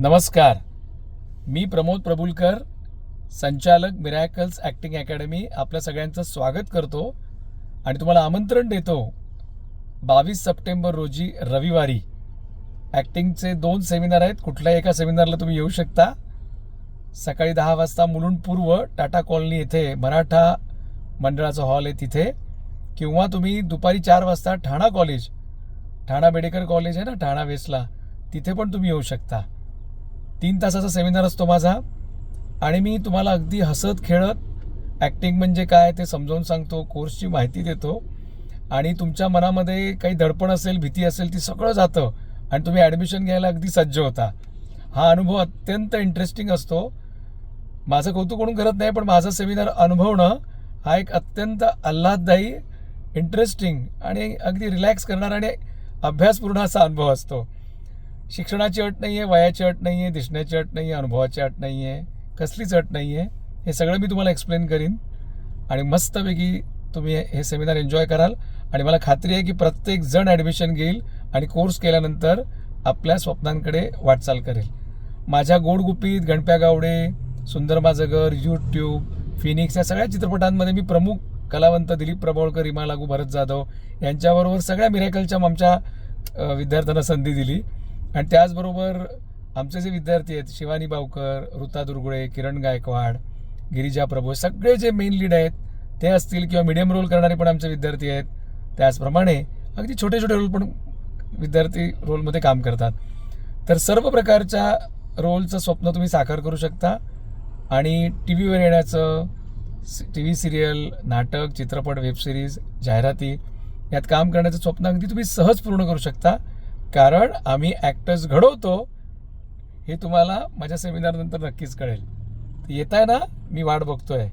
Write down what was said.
नमस्कार. मी प्रमोद प्रभुलकर संचालक miracles acting academy आपल्या सगळ्यांचं स्वागत करतो आणि तुम्हाला आमंत्रण देतो बावीस सप्टेंबर रोजी रविवारी. ॲक्टिंगचे दोन सेमिनार आहेत. कुठल्याही एका सेमिनारला तुम्ही येऊ शकता. सकाळी दहा वाजता मुलुंड पूर्व टाटा कॉलनी येथे मराठा मंडळाचा हॉल आहे तिथे. किंवा तुम्ही दुपारी चार वाजता Thana college Thana medical college आहे ना ठाणा वेस्टला तिथे पण तुम्ही येऊ शकता. तीन तासाचा सेमिनार असतो माझा. आणि मी तुम्हाला अगदी हसत खेळत ॲक्टिंग म्हणजे काय ते समजावून सांगतो कोर्सची माहिती देतो. आणि तुमच्या मनामध्ये काही दडपण असेल भीती असेल ती सगळं जातं. आणि तुम्ही ॲडमिशन घ्यायला अगदी सज्ज होता. हा अनुभव अत्यंत इंटरेस्टिंग असतो. माझं कौतुक म्हणून करत नाही पण माझा सेमिनार अनुभवणं हा एक अत्यंत आल्हाददायी इंटरेस्टिंग आणि अगदी रिलॅक्स करणारा आणि अभ्यासपूर्ण असा अनुभव असतो. शिक्षणाची अट नाही आहे वयाची अट नाही आहे दिसण्याची अट नाही आहे अनुभवाची अट नाही आहे कसलीच अट नाही आहे हे सगळं मी तुम्हाला एक्सप्लेन करीन. आणि मस्तपैकी तुम्ही हे सेमिनार एन्जॉय कराल. आणि मला खात्री आहे की प्रत्येक जण ॲडमिशन घेईल आणि कोर्स केल्यानंतर आपल्या स्वप्नांकडे वाटचाल करेल. माझ्या गोडगुपीत गणप्या गावडे सुंदर माझं यूट्यूब फिनिक्स या सगळ्या चित्रपटांमध्ये मी प्रमुख कलावंत दिलीप प्रभावळकर रीमा लागू भरत जाधव यांच्याबरोबर सगळ्या मिरेकलच्या आमच्या विद्यार्थ्यांना संधी दिली. आणि त्याचबरोबर आमचे जे विद्यार्थी आहेत शिवानी बावकर ऋता दुर्गुळे किरण गायकवाड गिरिजा प्रभू सगळे जे मेन लीड आहेत ते असतील किंवा मिडियम रोल करणारे पण आमचे विद्यार्थी आहेत. त्याचप्रमाणे अगदी छोटे छोटे रोल पण विद्यार्थी रोलमध्ये काम करतात. तर सर्व प्रकारच्या रोलचं स्वप्न तुम्ही साकार करू शकता. आणि टी व्हीवर येण्याचं टी व्ही सिरियल नाटक चित्रपट वेबसिरीज जाहिराती यात काम करण्याचं स्वप्न अगदी तुम्ही सहज पूर्ण करू शकता. कारण आम्ही ॲक्टर्स घडवतो हे तुम्हाला माझ्या सेमिनारनंतर नक्कीच कळेल. येत आहे ना मी वाट बघतोय.